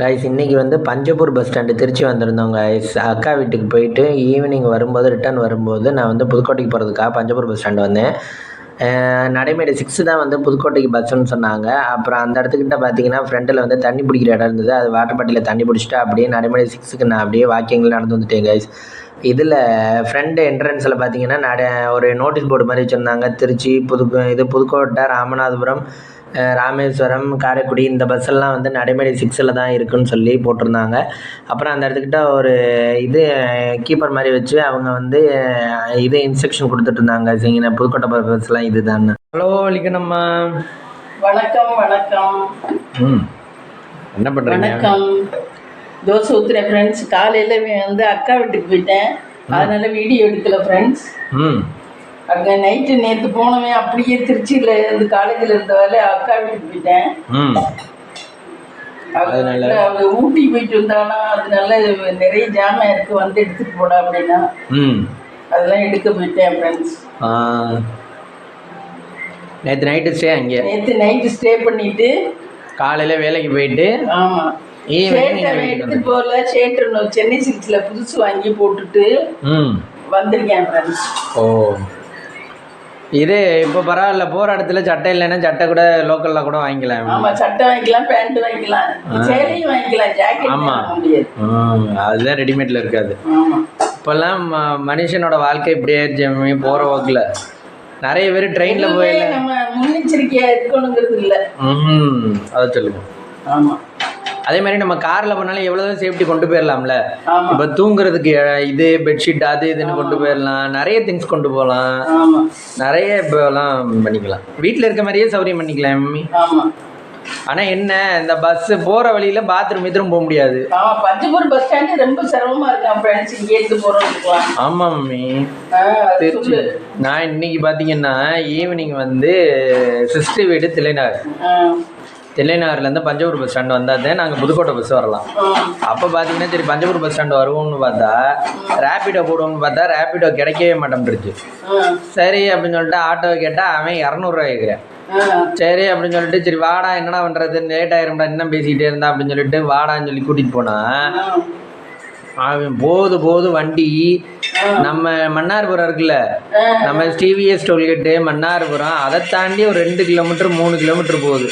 Guys இன்றைக்கி வந்து Panjappur bus stand Trichy வந்திருந்தோம் கைஸ் அக்கா வீட்டுக்கு போயிட்டு ஈவினிங் வரும்போது ரிட்டர்ன் வரும்போது நான் வந்து புதுக்கோட்டைக்கு போகிறதுக்காக பஞ்சப்பூர் பஸ் ஸ்டாண்டு வந்தேன். நடைமேடை சிக்ஸு தான் வந்து புதுக்கோட்டைக்கு பஸ்ஸுன்னு சொன்னாங்க. அப்புறம் அந்த இடத்துக்கிட்ட பார்த்தீங்கன்னா ஃப்ரண்ட்டில் வந்து தண்ணி பிடிக்கிற இடம் இருந்தது. அது வாட்டர் பாட்டிலில் தண்ணி பிடிச்சிட்டு அப்படியே நடைமேடை சிக்ஸுக்கு நான் அப்படியே வாக்கிங்கில் நடந்து வந்துட்டேன் கைஸ் இதில் ஃப்ரண்ட் என்ட்ரன்ஸில் பார்த்தீங்கன்னா நட ஒரு நோட்டீஸ் போர்டு மாதிரி வச்சுருந்தாங்க. திருச்சி புது இது புதுக்கோட்டை ராமநாதபுரம் ராமேஸ்வரம் காரைக்குடி இந்த பஸ் எல்லாம் வந்து நடைமேடை சிக்ஸில் தான் இருக்குன்னு சொல்லி போட்டிருந்தாங்க. அப்புறம் அந்த இடத்துக்கிட்ட ஒரு இது கீப்பர் மாதிரி வச்சு அவங்க வந்து இது இன்ஸ்ட்ரக்ஷன் கொடுத்துட்டு இருந்தாங்க. சரிங்க புதுக்கோட்டை பஸ்லாம் இது தான் ஹலோ லிக்கணம்மா வணக்கம் வணக்கம். ம். என்ன பண்ணுறீங்க வணக்கம். தோசை ஊத்துறேன் ஃப்ரெண்ட்ஸ் காலையில் வந்து அக்கா வீட்டுக்கு போயிட்டேன். அதனால வீடியோ எடுக்கல ஃப்ரெண்ட்ஸ் ம். அங்கே நைட்டு நேற்று போனவன் அப்படியே திருச்சியில் இருந்து காலேஜில் இருந்த வேலை அக்கா வீட்டுக்கு போயிட்டேன். ம். அதனால அவங்க ஊட்டி போயிட்டு வந்தானா அதனால நிறைய ஜாமான் இருக்கு வந்து எடுத்துட்டு போடா அப்படின்னா. ம். அதெல்லாம் எடுக்க போயிட்டேன் ஃப்ரெண்ட்ஸ் நேற்று நைட்டு ஸ்டே அங்கே. நேற்று நைட்டு ஸ்டே பண்ணிட்டு காலையில் வேலைக்கு போயிட்டு ஆமாம் எடுத்துட்டு போகல சென்னை சில்க்ஸில் புதுசு வாங்கி போட்டுட்டு ம். வந்திருக்கேன் ஃப்ரெண்ட்ஸ் ஓ. இது இப்போ பரவாயில்ல போகிற இடத்துல சட்டை இல்லைன்னா சட்டை கூட லோக்கலில் கூட வாங்கிக்கலாம். ஆமா சட்டை வாங்கிக்கலாம் பேண்ட் வாங்கிக்கலாம் சேலையும் வாங்கிக்கலாம் ஜாக்கெட் ஆமா. வாங்க முடியாது. ம், அதுதான் ரெடிமேடில் இருக்காது. இப்போல்லாம் மனுஷனோட வாழ்க்கை இப்படி ஆயிடுச்சு போகிற போக்கில் நிறைய பேர் ட்ரெயினில் போய் நம்ம முன்னெச்சரிக்கையா இருக்கணுங்கிறது இல்ல. ம் அதை சொல்லுங்க. ஆமா. அதே மாதிரி நம்ம காரில் போனாலும் எவ்வளோ சேஃப்டி கொண்டு போயிடலாம்ல இப்போ தூங்குறதுக்கு இது பெட்ஷீட் அது இதுன்னு கொண்டு போயிடலாம் நிறைய திங்ஸ் கொண்டு போகலாம். நிறைய இப்போலாம் பண்ணிக்கலாம். வீட்டில் இருக்க மாதிரியே சௌகரியம் பண்ணிக்கலாம் மம்மி. ஆனால் என்ன இந்த பஸ்ஸு போகிற வழியில் பாத்ரூம் கீத்ரூம் போக முடியாது. ஆமா பஞ்சபூர் பஸ் ஸ்டாண்டு ரொம்ப ஃப்ரெண்ட்ஸ் ஆமாம் மம்மி. திருச்சி. நான் இன்னைக்கு பார்த்தீங்கன்னா ஈவினிங் வந்து சிஸ்டர் வீடு தில்லைநகர் தில்லைநகர்லேருந்து பஞ்சபூர் பஸ் ஸ்டாண்டு வந்தால் தான் நாங்கள் புதுக்கோட்டை பஸ் வரலாம். அப்போ பார்த்தீங்கன்னா சரி பஞ்சபூர் பஸ் ஸ்டாண்டு வருவோம்னு பார்த்தா ரேப்பிடோ போடுவோம்னு பார்த்தா ரேப்பிடோ கிடைக்கவே மாட்டேன்ருச்சு சரி அப்படின்னு சொல்லிட்டு ஆட்டோ கேட்டால் அவன் இரநூறுவா கேட்குறேன் சரி அப்படின்னு சொல்லிட்டு சரி வாடா என்னடா பண்ணுறது லேட் ஆயிரும்டா இன்னும் பேசிக்கிட்டே இருந்தா அப்படின்னு சொல்லிட்டு வாடான்னு சொல்லி கூட்டிகிட்டு போனா ஆ, அவன் போது போது வண்டி நம்ம மன்னார்புரம் இருக்குல்ல. நம்ம டிவிஎஸ் டோல்கேட்டு மன்னார்புரம் அதை தாண்டி ஒரு ரெண்டு கிலோமீட்டர் மூணு கிலோமீட்டர் போகுது.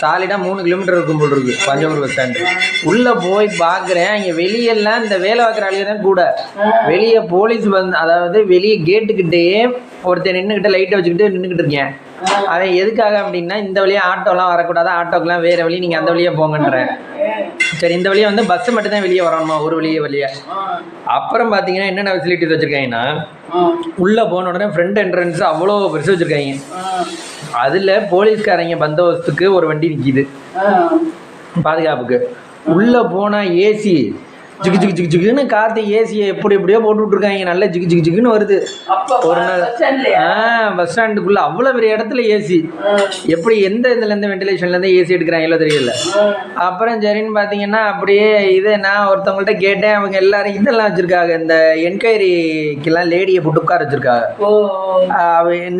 சாலிடாக மூணு கிலோமீட்டர் இருக்கும் போல் இருக்கு பஞ்சபூர் பஸ் ஸ்டாண்டு உள்ளே போய் பார்க்குறேன் இங்கே வெளியெல்லாம் இந்த வேலை பார்க்குற ஆளுங்க தான் கூட. வெளியே போலீஸ் வந்து அதாவது வெளியே கேட்டுக்கிட்டே ஒருத்தன் நின்றுக்கிட்ட லைட்டை வச்சுக்கிட்டு நின்றுக்கிட்டு இருக்கேன். அவன் எதுக்காக அப்படின்னா இந்த வழியாக ஆட்டோலாம் வரக்கூடாது ஆட்டோக்கெலாம் வேறு வழி நீங்கள் அந்த வழியாக போங்கன்றேன். சரி இந்த வழியாக வந்து பஸ்ஸு மட்டும் தான் வெளியே வரணுமா? ஒரு வழியே வழியா அப்புறம் பார்த்தீங்கன்னா என்னென்ன ஃபெசிலிட்டிஸ் வச்சுருக்காங்கன்னா உள்ளே போன உடனே ஃப்ரண்ட் என்ட்ரன்ஸ் அவ்வளோ பெருசு வச்சுருக்காங்க. அதில் போலீஸ்காரங்க பந்தோபஸ்துக்கு ஒரு வண்டி நிற்கிது. பாதுகாப்புக்கு. உள்ளே போனால் ஏசி ஜிகு ஜிகு ஜிகு ஜிகுன்னு காற்று ஏசியை எப்படி எப்படியோ போட்டு விட்ருக்காங்க நல்லா ஜிகு ஜிகு ஜிகுன்னு வருது. ஒரு நாள் ஆ பஸ் ஸ்டாண்டுக்குள்ளே அவ்வளோ பெரிய இடத்துல ஏசி எப்படி எந்த இதுலேருந்து வெண்டிலேஷன்லேருந்து ஏசி எடுக்கிறாங்களோ தெரியல. அப்புறம் சரின்னு பார்த்தீங்கன்னா அப்படியே இது நான் ஒருத்தவங்கள்ட்ட கேட்டேன். அவங்க எல்லாரும் இதெல்லாம் வச்சுருக்காங்க. இந்த என்கொயரிக்கெல்லாம் லேடியை போட்டு உட்கார வச்சுருக்காங்க. ஓ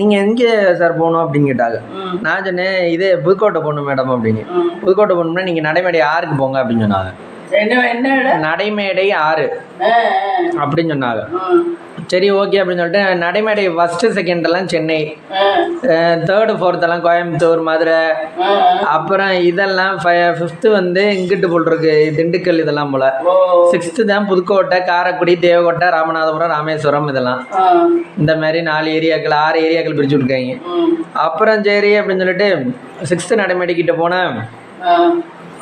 நீங்கள் எங்கே சார் போகணும்? அப்படின்னு கேட்டாங்க. நான் சொன்னேன் இது புதுக்கோட்டை போகணும் மேடம் அப்படின்னு. புதுக்கோட்டை போகணும்னா நீங்கள் நடைமேடை ஆறுக்கு போங்க அப்படின்னு சொன்னாங்க? நடைமேடை ஆறு. அப்படின்னு சொன்னாங்க. சரி ஓகே அப்படின்னு சொல்லிட்டு நடைமேடை ஃபஸ்ட்டு செகண்ட் எல்லாம் சென்னை. தேர்டு ஃபோர்த்தெல்லாம் கோயம்புத்தூர் மதுரை. அப்புறம் இதெல்லாம் ஃபிஃப்த்து வந்து இங்கிட்டு போட்டிருக்கு திண்டுக்கல் இதெல்லாம் போல். சிக்ஸ்த்து தான் புதுக்கோட்டை காரைக்குடி தேவக்கோட்டை ராமநாதபுரம் ராமேஸ்வரம் இதெல்லாம். இந்த மாதிரி நாலு ஏரியாக்கள் ஆறு ஏரியாக்கள் பிரிச்சு விட்ருக்காங்க ம், அப்புறம் சரி அப்படின்னு சொல்லிட்டு சிக்ஸ்த்து நடைமேடைக்கிட்ட போனேன்.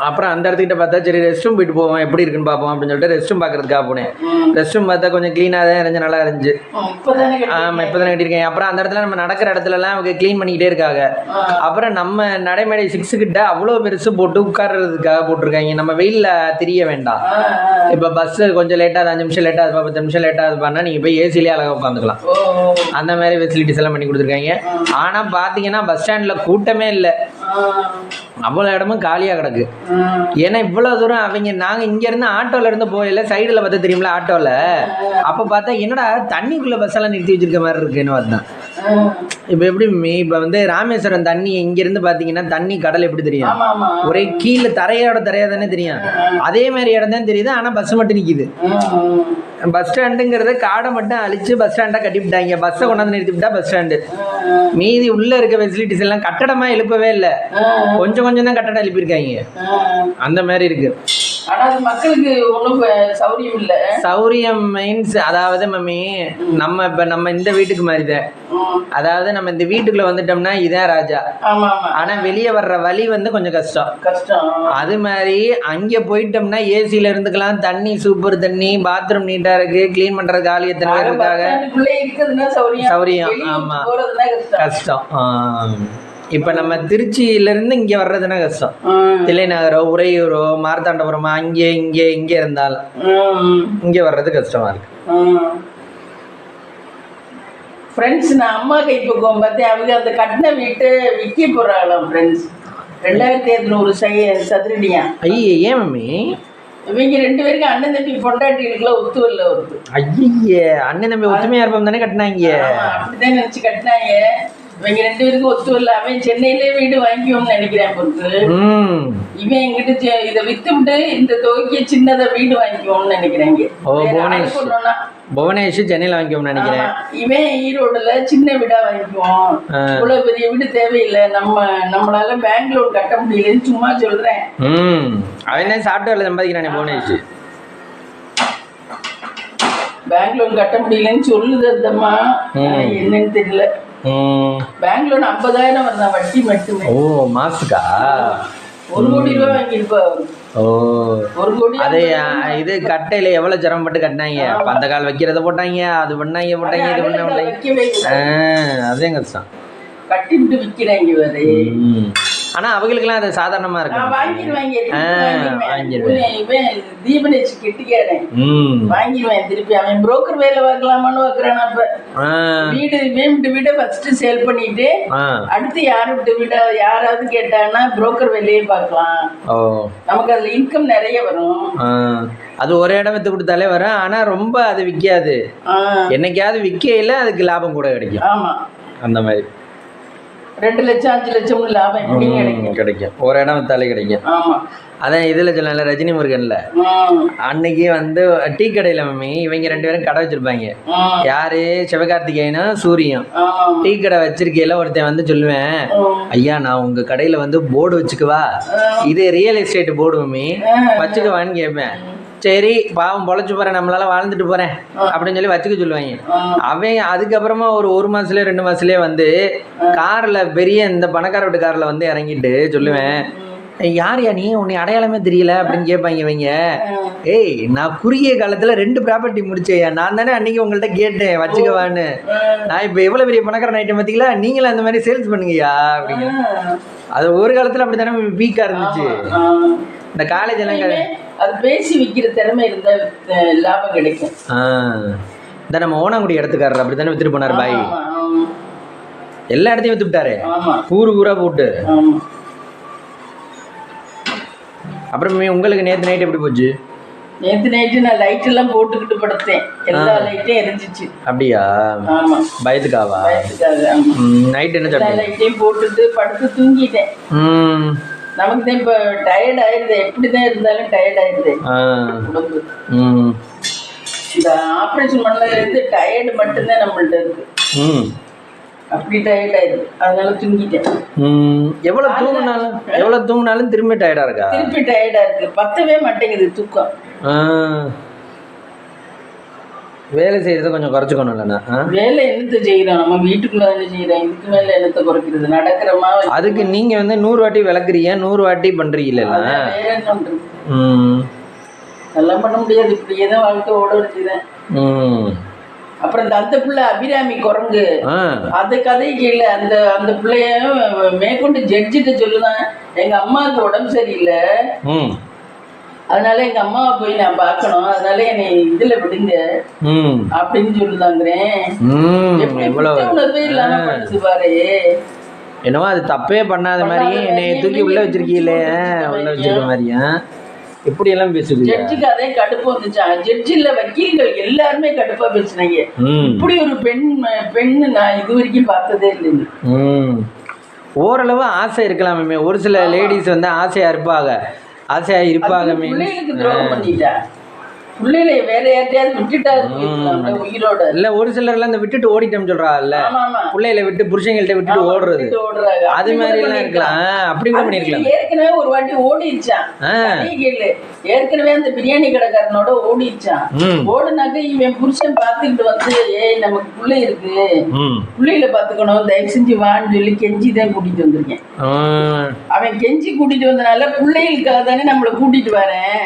அப்புறம் அந்த இடத்துக்கிட்ட பார்த்தா சரி ரெஸ்ட் ரூம் போயிட்டு போவோம் எப்படி இருக்குன்னு பார்ப்போம் அப்படின்னு சொல்லிட்டு ரெஸ்ட் ரூம் பார்க்கறதுக்காக போனேன். ரெஸ்ட் ரூம் பார்த்தா கொஞ்சம் க்ளீனாக தான் இருந்துச்சு நல்லா இருந்துச்சு. ஆமாம் இப்போ தானே கட்டியிருக்கேன் அப்புறம் அந்த இடத்துல நம்ம நடக்கிற இடத்துலலாம் அவங்க க்ளீன் பண்ணிக்கிட்டே இருக்காங்க. அப்புறம் நம்ம நடைமேடை சிக்ஸு கிட்ட அவ்வளோ பெருசு போட்டு உட்கார்றதுக்காக போட்டிருக்காங்க. நம்ம வெயிலில் தெரிய வேண்டாம். இப்போ பஸ்ஸு கொஞ்சம் லேட்டாக அஞ்சு நிமிஷம் லேட்டாக அது பத்து நிமிஷம் லேட்டாக பண்ணால் நீங்கள் போய் ஏசிலே அழகாக உட்காந்துக்கலாம். அந்த மாதிரி ஃபெசிலிட்டிஸ் எல்லாம் பண்ணி கொடுத்துருக்காங்க. ஆனால் பார்த்தீங்கன்னா பஸ் ஸ்டாண்டில் கூட்டமே இல்லை. அவ்வளோ இடமும் காலியாக கிடக்கு. ஏன்னா இவ்வளோ தூரம் அவங்க நாங்கள் இங்கேருந்து ஆட்டோவில் இருந்து போயில சைடில் பார்த்தா தெரியுமில ஆட்டோவில் அப்போ பார்த்தா என்னடா தண்ணிக்குள்ளே பஸ்ஸெல்லாம் நிறுத்தி வச்சிருக்க மாதிரி இருக்குன்னு பார்த்தேன் இப்போ எப்படி இப்போ வந்து ராமேஸ்வரம் தண்ணி இங்கிருந்து பார்த்தீங்கன்னா தண்ணி கடல் எப்படி தெரியும்? ஒரே கீழே தரையோட தரையா தானே தெரியும். அதே மாதிரி இடம் தான் தெரியுது ஆனால் பஸ் மட்டும் நிற்கிது பஸ் ஸ்டாண்டுங்கிறது காடை மட்டும் அழிச்சு பஸ் ஸ்டாண்டாக கட்டிவிட்டாங்க. பஸ்ஸை கொண்டாந்து நிறுத்திவிட்டா பஸ் ஸ்டாண்டு மீதி உள்ள இருக்க ஃபெசிலிட்டிஸ் எல்லாம் கட்டடமா எழுப்பவே இல்லை. கொஞ்சம் கொஞ்சம் தான் கட்டடம் எழுப்பியிருக்காங்க. அந்த மாதிரி இருக்கு. சௌரியம் மீன்ஸ் அதாவது மம்மி நம்ம இப்போ நம்ம இந்த வீட்டுக்கு மாதிரி தான் ம், அதாவது நம்ம இந்த வீட்டுக்குள்ள வந்துட்டோம்னா இதான் ராஜா. ஆனா வெளியே வர்ற வழி வந்து கொஞ்சம் கஷ்டம். அது மாதிரி அங்கே போயிட்டோம்னா ஏசியில் இருந்துக்கலாம். தண்ணி சூப்பர் தண்ணி பாத்ரூம் நீட்டாக இருக்கு. க்ளீன் பண்ணுறதுக்கு ஆள் எத்தனை பேர் இருக்காங்க? சௌரியம். ஆமா. கஷ்டம். இப்போ நம்ம திருச்சியிலேருந்து இங்கே வர்றதுனா கஷ்டம். தில்லைநகரோ உறையூரோ மார்த்தாண்டபுரமா அங்கே இங்கே இங்கே இருந்தாலும் இங்கே வர்றது கஷ்டமா இருக்கு. ஃப்ரெண்ட்ஸ் நான் அம்மா கைப்பக்குவம் பார்த்தேன். அவங்க அந்த கட்டின வீட்டு விற்க போகிறாங்களாம் ஃப்ரெண்ட்ஸ் ரெண்டாயிரத்தி இரநூறு சை சதுரடியா? ஐயே ஏன் மம்மி? இவங்க ரெண்டு பேருக்கு அண்ணன் தம்பி பொண்டாட்டிகளுக்குலாம் ஒத்து வரல வருது ஐயே அண்ணன் தம்பி ஒத்துமையா இருப்போம் தானே கட்டினாங்க. அப்படிதான் நினைச்சு கட்டினாங்க. இவங்க ரெண்டு பேருக்கும் ஒத்து வரல அவன் சென்னையிலே வீடு வாங்கிக்குவோம்னு நினைக்கிறேன் பொறுத்து. இவன் எங்கிட்ட இதை வித்து விட்டு இந்த தொகைக்கு சின்னதா வீடு வாங்கிக்குவோம்னு நினைக்கிறாங்க புவனேஷ். சென்னையில் வாங்கிக்கோம்னு நினைக்கிறேன். இவன் ஈரோடுல சின்ன வீடா வாங்கிக்குவோம். இவ்வளவு பெரிய வீடு தேவையில்லை. நம்ம நம்மளால பேங்க் லோன் கட்ட முடியலன்னு சும்மா சொல்றேன். அவன் தான் சாப்பிட்டு சம்பாதிக்கிறானே புவனேஷ்? பேங்க் லோன் கட்ட முடியலன்னு சொல்லுது அந்தம்மா. என்னன்னு தெரியல. ம். பேங்க் லோன் ஐம்பதாயிரம் வருதான் வட்டி மட்டுமே. ஓ மாசுக்கா ஒரு கோடி ரூபாய் வாங்கியிருப்பா அவரு. ஓ. ஒரு கோடி அதே இது கட்டையில எவ்வளவு சிரமப்பட்டு கட்டினாங்க? பந்த கால் வைக்கிறத போட்டாங்க அது பண்ணாங்க போட்டாங்க இது பண்ண போட்டாங்க அதே கஷ்டம் கட்டி விட்டு விக்கிறாங்க வேறு ஆனா அவங்களுக்குலாம் அது சாதாரணமா நான் இருக்கும் வாங்கிடுவேன். தீபனேஷ் கெட்டிக்காரன் வாங்கிடுவேன் திருப்பி அவன் புரோக்கர் வேலை பார்க்கலாமான்னு பார்க்குறான் அப்ப வீடு வீட்டு வீடை ஃபர்ஸ்ட் சேல் பண்ணிட்டு அடுத்து யார் விட்டு வீட யாராவது கேட்டான்னா புரோக்கர் வேலையே பார்க்கலாம். ஓ. நமக்கு அதுல இன்கம் நிறைய வரும். அது ஒரு இடம் வித்து கொடுத்தாலே வரும் ஆனா ரொம்ப அது விற்காது. என்னைக்காவது விற்கையில அதுக்கு லாபம் கூட கிடைக்கும். ஆமா. அந்த மாதிரி. ரெண்டு லட்சம் அஞ்சு லட்சம்னு லாபம் எப்படியும் கிடைக்கும். ஒரு இடம் வித்தாலே கிடைக்கும். ஆமா. அதான் இதுல சொல்லல ரஜினி முருகன்ல. அன்னைக்கு வந்து டீ கடையில மம்மி இவங்க ரெண்டு பேரும் கடை வச்சிருப்பாங்க. யாரு? சிவகார்த்திகேயனும் ஆமாம். டீ கடை வச்சிருக்கையில ஒருத்தன் வந்து சொல்லுவேன் ஐயா நான் உங்க கடையில வந்து போர்டு வச்சுக்குவா? இது ரியல் எஸ்டேட் போர்டு மம்மி. வச்சுக்குவான்னு கேட்பேன் சரி பாவம் பொழைச்சு போறேன் நம்மளால வாழ்ந்துட்டு போறேன் அப்படின்னு சொல்லி வச்சுக்க சொல்லுவாங்க. அவன் அதுக்கப்புறமா ஒரு ஒரு மாசத்துலயே ரெண்டு மாசத்துலயே வந்து கார்ல பெரிய இந்த பணக்கார வீட்டு கார்ல வந்து இறங்கிட்டு சொல்லுவேன் யார் யா நீ? உன்னை அடையாளமே தெரியல அப்படின்னு கேட்பாங்க இவங்க. ஏய் நான் குறுகிய காலத்துல ரெண்டு ப்ராப்பர்ட்டி முடிச்சேயா நான் தானே அன்னைக்கு உங்கள்ட்ட கேட்டேன் வச்சுக்கவான்னு. நான் இப்போ எவ்வளவு பெரிய பணக்காரன் ஆயிட்டேன் பார்த்தீங்களா நீங்களும் அந்த மாதிரி சேல்ஸ் பண்ணுங்கய்யா அப்படிங்க அது ஒரு காலத்துல அப்படி தானே வீக்கா இருந்துச்சு. இந்த காலேஜ் எல்லாம் அது பேசி விற்கிற திறமை இருந்தா அஹ், லாபம் கிடைக்கும். ஆ. இந்த நம்ம ஓனாங்குடி இடத்துக்காரர் அப்படி தானே வித்துட்டு போனார் பாய். எல்லா இடத்தையும் வித்து விட்டாரு? ஆமா. ஊரு ஊரா போட்டு. அப்புறம் உங்களுக்கு நேத்து நைட் எப்படி போச்சு? நேத்து நைட்டு நான் லைட் எல்லாம் போட்டுக்கிட்டு படுத்தேன். எல்லா லைட்டும் எரிஞ்சிச்சு. அப்படியா? ஆமா. பயத்துக்காவா? பயத்துக்காக நைட் என்ன லைட்டையும் போட்டுட்டு படுத்து தூங்கிட்டேன். ம். நமக்கு தான் இப்போ டயர்ட் ஆயிடுது எப்படிதான் இருந்தாலும் டயர்ட் ஆயிடுது உடம்பு. ம். இந்த ஆப்ரேஷன் பண்ணதுல இருந்து டயர்டு மட்டும்தான் நம்மள்ட்ட இருக்கு. ம். அப்படி டயர்ட் ஆயிடுது அதனால தூங்கிட்டேன். ம். எவ்வளவு தூங்கினாலும் எவ்வளவு தூங்கினாலும் திரும்பி டயர்டா இருக்கா? திருப்பி டயர்டா இருக்கு. பத்தவே மாட்டேங்குது தூக்கம். ஆ. வேலை செய்யறத கொஞ்சம் குறைச்சிக்கணும் இல்லைண்ணா? வேலை என்னத்த செய்யறோம்? நம்ம வீட்டுக்குள்ள தானே செய்யறோம்? இதுக்கு மேல என்னத்த குறைக்கிறது? நடக்கிறோமா அதுக்கு நீங்க வந்து நூறு வாட்டி விளக்குறீங்க நூறு வாட்டி பண்றீங்கல்ல அதான் வேற என்ன பண்றது? ம். அதெல்லாம் பண்ண முடியாது. இப்படியே தான் வாழ்க்கை ஓட வச்சுதான். ம். அப்புறம் இந்த அந்த பிள்ளை அபிராமி குரங்கு. அந்த கதைக்கு இல்லை அந்த அந்த பிள்ளைய மேற்கொண்டு ஜட்ஜிட்ட சொல்லுதான். எங்க அம்மாவுக்கு உடம்பு சரியில்லை. ம். அதனால எங்க அம்மாவை போய் நான் பார்க்கணும். அதனால என்னை இதுல விடுங்க. அப்படின்னு சொல்லுதாங்கிறேன். எப்படி உணர்வே இல்லாம பண்ணுச்சு பாரு. என்னவோ அது தப்பே பண்ணாத மாதிரியே என்னை தூக்கி உள்ள வச்சிருக்கீங்களே உள்ள வச்சிருக்க மாதிரியா? இப்படி எல்லாம் பேசுது ஜட்ஜுக்கு அதே கடுப்பு வந்துச்சான் ஜட்ஜில் வக்கீல்கள் எல்லாருமே கடுப்பா பேசுனாங்க. இப்படி ஒரு பெண் பெண்ணு நான் இது வரைக்கும் பார்த்ததே இல்லைங்க. ஓரளவு ஆசை இருக்கலாமே ஒரு சில லேடிஸ் வந்து ஆசையா இருப்பாங்க. ஆசையா இருப்பாங்க பிள்ளைகளை வேற யார்ட்டையாவது விட்டுட்டா போயிருக்கலாம்ல உயிரோட இல்ல ஒரு சிலர்லாம் இந்த விட்டுட்டு ஓடிட்டோம் சொல்றாங்கல்ல. ஆமா ஆமா பிள்ளைகளை விட்டு புருஷங்கள்ட்ட விட்டுட்டு ஓடுறது. அது மாதிரி எல்லாம் இருக்கலாம். அப்படி கூட பண்ணிருக்கலாம் ஏற்கனவே ஒரு வாட்டி கேளு. ஏற்கனவே அந்த பிரியாணி கடைக்காரனோட ஓடிடுச்சான் ம். ஓடுனாக்க இவன் புருஷன் பார்த்துக்கிட்டு வந்து ஏய் நமக்கு பிள்ளை இருக்கு. பிள்ளைகளை பார்த்துக்கணும். தயவு செஞ்சு வான்னு சொல்லி கெஞ்சி தான் கூட்டிட்டு வந்திருக்கேன். அவன் கெஞ்சி கூட்டிட்டு வந்தனால பிள்ளைகளுக்காக தானே நம்மளை கூட்டிட்டு வரேன்.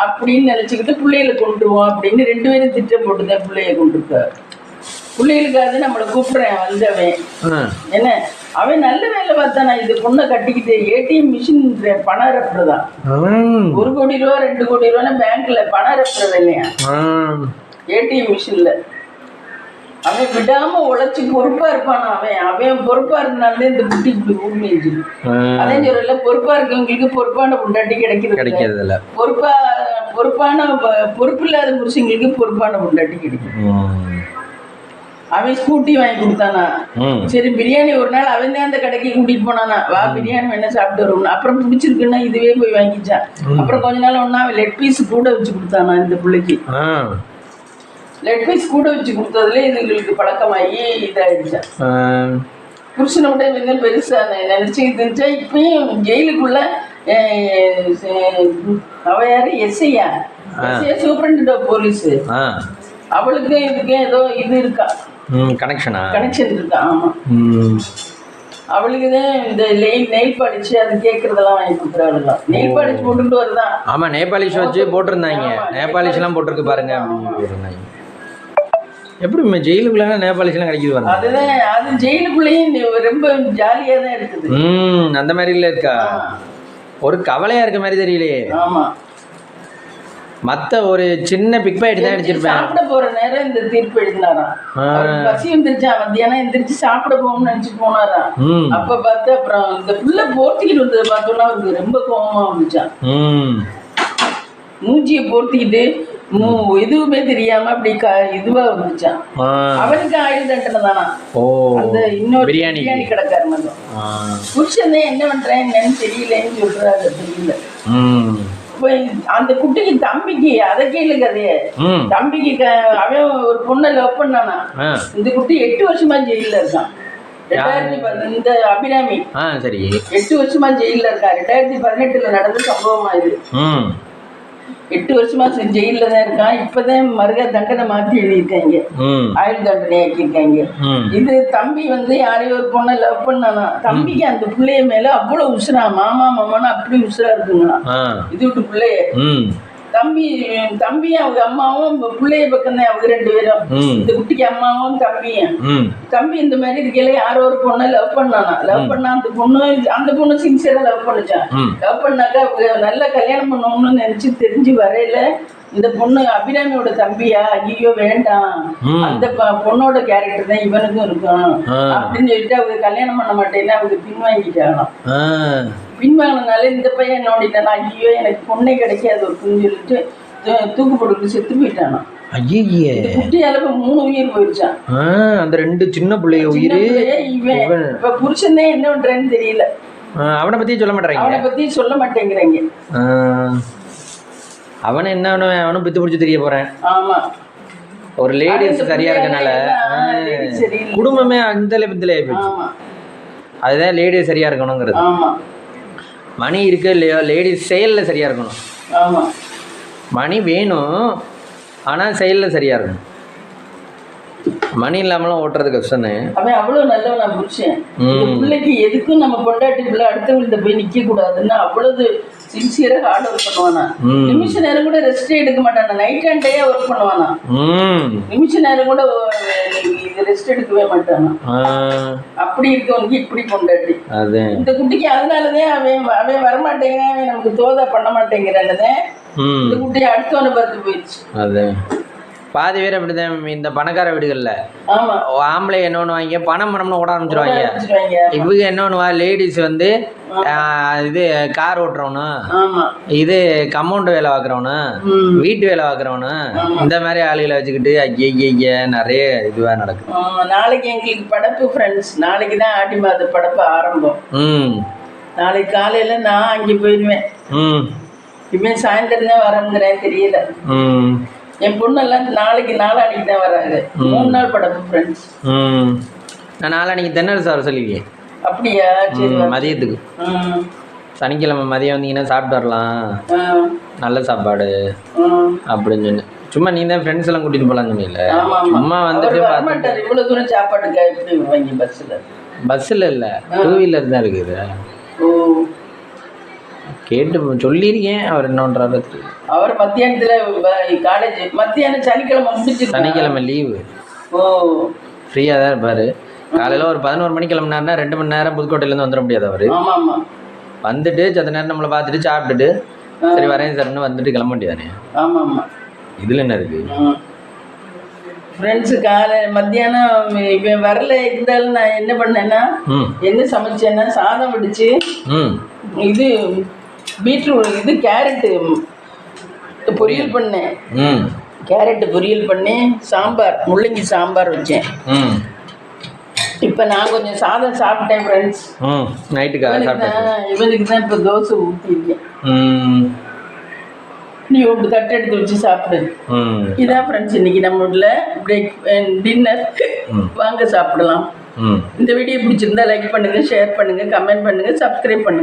அப்படின்னு நினைச்சுக்கிட்டு பிள்ளைகளை கொண்டுருவோம் அப்படின்னு ரெண்டு பேரும் திட்டம் போட்டு தான் பிள்ளைய கொண்டிருக்காரு பிள்ளைகளுக்காக நம்மளை கூப்பிடுறேன் வந்தவன். என்ன? அவன் நல்ல வேலை பார்த்தானா இது பொண்ணை கட்டிக்கிட்டு ஏடிஎம் மிஷின் பணம் ம். ஒரு கோடி ரூபா ரெண்டு கோடி ரூபான்னு பேங்க்ல பணம் ரெப்புற வேலையா ஆ. ஏடிஎம் மிஷின்ல. அவன் விடாம உழைச்சி பொறுப்பா இருப்பானா அவன்? அவன் பொறுப்பா இருந்தாலே இந்த குட்டி இப்படி ஊர்மிச்சு ஆ. அதே சொல்லல பொறுப்பா இருக்கவங்களுக்கு பொறுப்பான பொண்டாட்டி கிடைக்கிறது. கிடைக்கிறது இல்ல பொறுப்பா பொறுப்பான ப- பொறுப்பில்லாத புருஷங்களுக்கு பொறுப்பான பொண்டாட்டி கிடைக்கும். அவன் ஸ்கூட்டி வாங்கி கொடுத்தானா. சரி பிரியாணி ஒரு நாள் அவன் தான் அந்த கடைக்கு கூட்டிட்டு போனானா? வா பிரியாணி வேணா சாப்பிட்டு வருவோம் அப்புறம் பிடிச்சிருக்குன்னா இதுவே போய் வாங்கிச்சான். அப்புறம் கொஞ்ச நாள் ஒன்னா அவன் லெட் பீஸ் கூட வச்சு கொடுத்தானா இந்த பிள்ளைக்கு. லெட் பீஸ் கூட வச்சு கொடுத்ததுல இதுங்களுக்கு பழக்கமாகி இதாயிடுச்சான் ஆ. புருஷனை விட இவங்க பெருசா நெ- நினைச்சுக்கிட்டு இருந்துச்சா? இப்பயும் ஜெயிலுக்குள்ள அவ யாரு? எஸ்ஐயா? சூப்பரண்ட் போலீஸ் ஆ. அவளுக்கு இதுக்கு ஏதோ இது இருக்கா? கனெக்ஷனா கனெக்ஷன் இருக்கா? ஆமா. ம். அவளுக்கு தான் இந்த நெயில் நெயில் பாலிஷ் அது கேட்கறதெல்லாம் வாங்கி கொடுக்குறாளுலாம் நெயில் பாலிஷ் போட்டுட்டு வருதான் ஆமா நேபாளிஷ் வச்சு போட்டிருந்தாங்க. நேபாளிஷ்லாம் போட்டிருக்கு பாருங்க. அப்படின்னு போட்டிருந்தாங்க. எப்படி இம்மா ஜெயிலுக்குள்ள நேபாளிஷ்லாம் கிடைக்குது பாருங்க. அதுதான் அது ஜெயிலுக்குள்ளேயும் ரொம்ப ஜாலியா தான் இருக்குது. ம் அந்த மாதிரில இருக்கா? ஒரு கவலையா இருக்க மாதிரி தெரியலையே. ஆமா. மத்த ஒரு சின்ன பிக் பாயிட் தான் அடிச்சிருப்பேன் சாப்பிட போற நேரம் இந்த தீர்ப்பு எழுதினாராம். பசி வந்துருச்சான் மத்தியானம் எந்திரிச்சு சாப்பிட போகணும்னு நினைச்சு போனாராம். அப்ப பார்த்து அப்புறம் இந்த புள்ள போர்த்திக்கிட்டு வந்ததை பார்த்தோன்னா அவருக்கு ரொம்ப கோபமா வந்துச்சான் ம். மூஞ்சியை போர்த்திக்கிட்டு எதுவுமே தெரியாம அப்படி இதுவா வந்துச்சான். அவனுக்கு ஆயுள் தண்டனை தானா? ஓ. அந்த இன்னொரு பிரியாணி. கடைக்காரன் மட்டும். புருஷன் என்ன பண்றேன் என்னன்னு தெரியலன்னு சொல்றாரு தெரியல. அந்த குட்டிக்கு தம்பிக்கு அதை கேளு கதையே ம். தம்பிக்கு அவன் ஒரு பொண்ணை லவ் பண்ணானா? இந்த குட்டி எட்டு வருஷமா ஜெயில்ல இருக்கான். ரெண்டாயிரத்தி இந்த அபிராமி. சரி. எட்டு வருஷமா ஜெயில்ல இருக்கா? ரெண்டாயிரத்தி பதினெட்டுல நடந்த சம்பவமா இது. எட்டு வருஷமா ஜெயில்ல தான் இருக்கான். இப்பதான் மறுக தண்டனை மாத்தி எழுதியிருக்காங்க. ஆயுள் தண்டனை ஆக்கியிருக்காங்க. இது தம்பி வந்து யாரையோ ஒரு பொண்ணை லவ் பண்ணானா? தம்பிக்கு அந்த பிள்ளைய மேல அவ்வளவு உசுரா மாமா மாமான்னு அப்படி உசுரா இருக்குங்களா இது விட்டு பிள்ளைய. தம்பி தம்பியும் அவங்க அம்மாவும் பிள்ளைய பக்கம் தான் அவங்க ரெண்டு பேரும். இந்த குட்டிக்கு அம்மாவும் தம்பியும். தம்பி இந்த மாதிரி இருக்கையில யாரோ ஒரு பொண்ணை லவ் பண்ணானா? லவ் பண்ணா அந்த பொண்ணு அந்த பொண்ணு சின்சியரா லவ் பண்ணுச்சான் லவ் பண்ணாக்கா அவங்க நல்லா கல்யாணம் பண்ணணும்னு நினைச்சு தெரிஞ்சு வரையில இந்த பொண்ணு அபிராமியோட தம்பியா? ஐயோ வேண்டாம். அந்த பொண்ணோட கேரக்டர் தான் இவனுக்கும் இருக்கும். அப்படின்னு சொல்லிட்டு அவங்க கல்யாணம் பண்ண மாட்டேன்னா அவங்க பின்வாங்கிட்டாங்களாம் பின்வாங்கினால இந்த பையன் நோண்டிட்டானா ஐயோ எனக்கு பொண்ணே கிடைக்காது ஒருக்குன்னு சொல்லிட்டு தூக்கு போட்டு செத்து போயிட்டானா ஐயே குட்டியால மூணு உயிர் போயிடுச்சான் ஆ அந்த ரெண்டு சின்ன பிள்ளைய உயிர். இவன். இப்ப புருஷன் என்ன பண்றேன்னு தெரியல. அவனை பத்தி சொல்ல மாட்டேறாங்க. அவனை பத்தி சொல்ல மாட்டேங்கிறாங்க. அவனை என்ன அவனை அவனும் பித்து பிடிச்சி தெரிய போறேன். ஆமா. ஒரு லேடிஸ் சரியா இருக்கனால. குடும்பமே அந்த லெவத்துல போயிடுச்சு. ஆமா. அதுதான் லேடிஸ் சரியா இருக்கணுங்கிறது. மணி இருக்கு இல்லையோ லேடிஸ் செயல்ல சரியா இருக்கணும். மணி வேணும் ஆனா செயல்ல சரியா இருக்கணும். மணி இல்லாமலாம் ஓட்டுறது கஷ்டம்னு அவன் அவ்வளவு நல்லவனா புருஷன். பிள்ளைக்கு எதுக்கும் நம்ம பொண்டாட்டி பிள்ளை அடுத்தவங்கள்ட்ட போய் நிக்க கூடாதுன்னு அவ்வளவு சின்சியரா ஹார்ட் ஒர்க் பண்ணுவானா. நிமிஷ நேரம் கூட ரெஸ்டே எடுக்க மாட்டானா? நைட் அண்ட் டேயா ஒர்க் பண்ணுவானா? நிமிஷ நேரம் கூட ரெஸ்ட் எடுக்கவே மாட்டானா? அப்படி இருக்கவனுக்கு இப்படி பொண்டாட்டி. இந்த குட்டிக்கு அதனாலதான் அவன் அவன் வரமாட்டேங்கிறான் அவன் நமக்கு தோதா பண்ண மாட்டேங்கிறானதே இந்த குட்டியை அடுத்தவனை பார்த்து போயிடுச்சு. அது. பாதி பேர் அப்படிதான் இந்த பணக்கார வீடுகளில். ஆமா. ஆம்பளை என்ன பண்ணுவாங்க பணம் பணம்னு ஓட ஆரம்பிச்சிருவாங்க. இவங்க என்ன பண்ணுவா லேடிஸ் வந்து இது கார் ஓட்டுறவனு இது கம்பவுண்ட் வேலை பார்க்குறவனு வீட்டு வேலை பார்க்குறவனு இந்த மாதிரி ஆளுகளை வச்சுக்கிட்டு ஐய ஐய நிறைய இதுவாக நடக்கும். நாளைக்கு எங்களுக்கு படப்பு ஃப்ரெண்ட்ஸ் நாளைக்கு தான் ஆடி மாத படப்பு ஆரம்பம். ம். நாளைக்கு காலையில நான் அங்கே போயிடுவேன். ம். இவன் சாயந்தரம் தான் வரங்கிறேன் தெரியல. ம். என் பொண்ணெல்லாம் நாளைக்கு நாளானிக்கு தான் வராங்க. மூணு நாள் படப்பு ஃப்ரெண்ட்ஸ் ம். நான் நாளைக்கு தென்னரசு வர சொல்லியிருக்கேன் அப்படியா? சரி மதியத்துக்கு. சனிக்கிழமை மதியம் வந்தீங்கன்னா சாப்பிட்டு வரலாம். நல்ல சாப்பாடு. அப்படின்னு சொன்னேன். சும்மா நீ தான் ஃப்ரெண்ட்ஸ் எல்லாம் கூட்டிட்டு போலாம்னு சொன்னீங்கல்ல சும்மா வந்துட்டு இவ்வளவு தூரம் சாப்பாட்டுக்கு எப்படி பஸ்ஸில் பஸ்ஸில் இல்லை. டூ வீலர் தான் இருக்குது. ஓ. கேட்டு சொல்லியிருக்கேன் அவர் என்னன்றாரு. அவர் மத்தியானத்துல காலேஜ் மத்தியானம் சனிக்கிழமை முடிச்சிருக்காங்க சனிக்கிழமை லீவு ஓ. ஃப்ரீயாக தான் இருப்பார். காலையில் ஒரு பதினோரு மணிக்கு கிளம்புனாருன்னா ரெண்டு மணி நேரம் புதுக்கோட்டையிலேருந்து வந்துட முடியாது அவர். வந்துட்டு சத்த நேரம் நம்மளை பார்த்துட்டு சாப்பிட்டுட்டு சரி வரேன் சார்னு வந்துட்டு கிளம்ப முடியாதுண்ணே ஆமா ஆமா இதில் என்ன இருக்குது ஃப்ரெண்ட்ஸு காலை மத்தியானம் இவன் வரல இருந்தாலும் நான் என்ன பண்ணேன்னா என்ன சமைச்சேன்னா சாதம் வடிச்சு ம். இது பீட்ரூட் இது கேரட்டு பொரியல் பண்ணேன். ம். கேரட்டு பொரியல் பண்ணி சாம்பார் முள்ளங்கி சாம்பார் வச்சேன். ம். இப்போ நான் கொஞ்சம் சாதம் சாப்பிட்டேன் ஃப்ரெண்ட்ஸ் ம். நைட்டுக்காக சாப்பிட்டேன். இவனுக்கு தான் இப்போ தோசை ஊற்றிருக்கேன் ம். நீ ஒரு தட்டு எடுத்து வச்சு சாப்பிடு. இதான் ஃப்ரெண்ட்ஸ் இன்னைக்கு நம்மளோட பிரேக் டின்னர். வாங்க சாப்பிடலாம். ம். இந்த வீடியோ பிடிச்சிருந்தா லைக் பண்ணுங்க ஷேர் பண்ணுங்க கமெண்ட் பண்ணுங்க சப்ஸ்கிரைப் பண்ணுங்க.